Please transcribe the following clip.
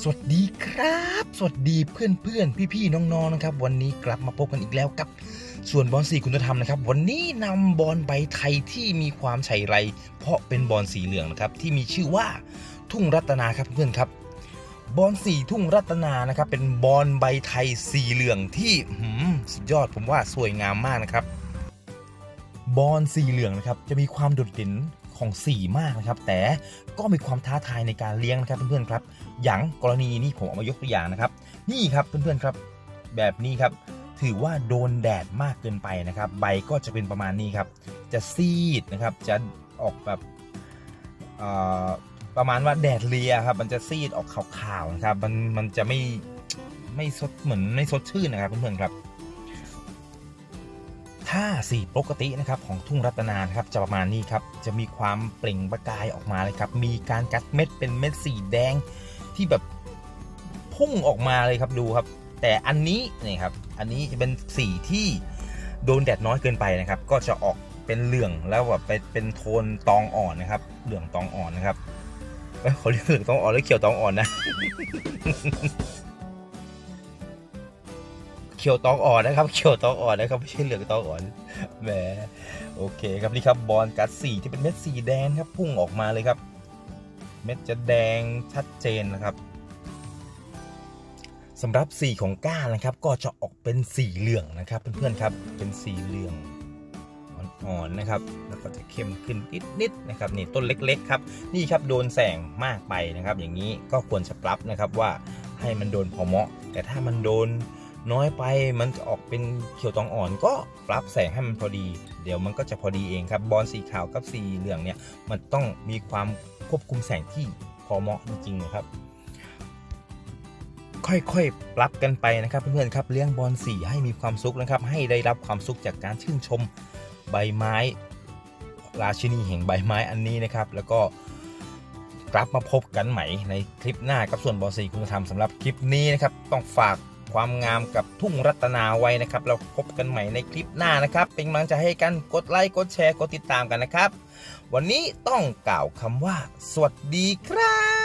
สวัสดีครับ สวัสดีเพื่อนเพื่อนพี่พี่ๆน้องๆนะครับ วันนี้กลับมาพบกันอีกแล้วกับ ส่วนบอลสีคุณธรรมนะครับ วันนี้นำบอลใบไทยที่มีความไฉไร เพราะเป็นบอลสีเหลืองนะครับที่มีชื่อว่าทุ่งรัตนาครับเพื่อนครับ บอลสีทุ่งรัตนานะครับ เป็นบอลใบไทยสีเหลืองที่สุดยอดผมว่าสวยงามมากนะครับบอลสีเหลืองนะครับจะมีความโดดเด่น ของสีมากนะครับ แต่ก็มีความท้าทายในการเลี้ยงนะครับเพื่อนๆครับ อย่างกรณีนี้ผมเอามายกตัวอย่างนะครับ นี่ครับเพื่อนๆครับ แบบนี้ครับ ถือว่าโดนแดดมากเกินไปนะครับ ใบก็จะเป็นประมาณนี้ครับ จะซีดนะครับจะออกแบบประมาณว่าแดดเลียครับ มันจะซีดออกขาวๆนะครับ มันมันจะไม่ไม่สดเหมือนไม่สดชื่นนะครับเพื่อนๆครับ ถ้าสีปกตินะครับของทุ่งรัตนานครับจะประมาณนี้ครับจะมีความเปล่งประกายออกมาเลยครับ มีการกัดเม็ดเป็นเม็ดสีแดงที่แบบพุ่งออกมาเลยครับดูครับ แต่อันนี้นี่ครับอันนี้จะเป็นสีที่โดนแดดน้อยเกินไปนะครับ ก็จะออกเป็นเหลืองแล้วแบบเป็นโทนตองอ่อนนะครับ เหลืองตองอ่อนนะครับเขาเรียกเหลืองตองอ่อนหรือเขียวตองอ่อนนะ เขียวตองอ่อนนะครับ เขียวตองอ่อนนะครับไม่ใช่เหลืองตองอ่อนแหมโอเคครับนี่ครับบอลกัดสีที่เป็นเม็ดสีแดงครับพุ่งออกมาเลยครับ เม็ดจะแดงชัดเจนนะครับสำหรับสีของก้านนะครับ ก็จะออกเป็นสีเหลืองนะครับ เพื่อนๆครับเป็นสีเหลืองอ่อนๆนะครับ แล้วก็จะเข้มขึ้นนิดๆนะครับนี่ต้นเล็ก ๆ ครับ นี่ครับโดนแสงมากไปนะครับ อย่างนี้ก็ควรจะปรับนะครับว่าให้มันโดนพอเหมาะ แต่ถ้ามันโดน น้อยไปมันจะออกเป็นเขียวตองอ่อนก็ปรับแสงให้มันพอดี เดี๋ยวมันก็จะพอดีเองครับบอลสีขาวกับสีเหลืองเนี่ยมันต้องมีความควบคุมแสงที่พอเหมาะจริงๆนะครับ ค่อยๆปรับกันไปนะครับเพื่อนๆครับเลี้ยงบอลสีให้มีความสุขนะครับ ให้ได้รับความสุขจากการชื่นชมใบไม้ ราชินีแห่งใบไม้อันนี้นะครับ แล้วก็กลับมาพบกันใหม่ในคลิปหน้ากับส่วนบอลสีคุณธรรมสำหรับคลิปนี้นะครับ ต้องฝาก ความงามกับทุ่งรัตนาไว้นะครับ เราพบกันใหม่ในคลิปหน้านะครับ เป็นกำลังใจให้กันกดไลค์กดแชร์กดติดตามกันนะครับ วันนี้ต้องกล่าวคำว่า สวัสดีครับ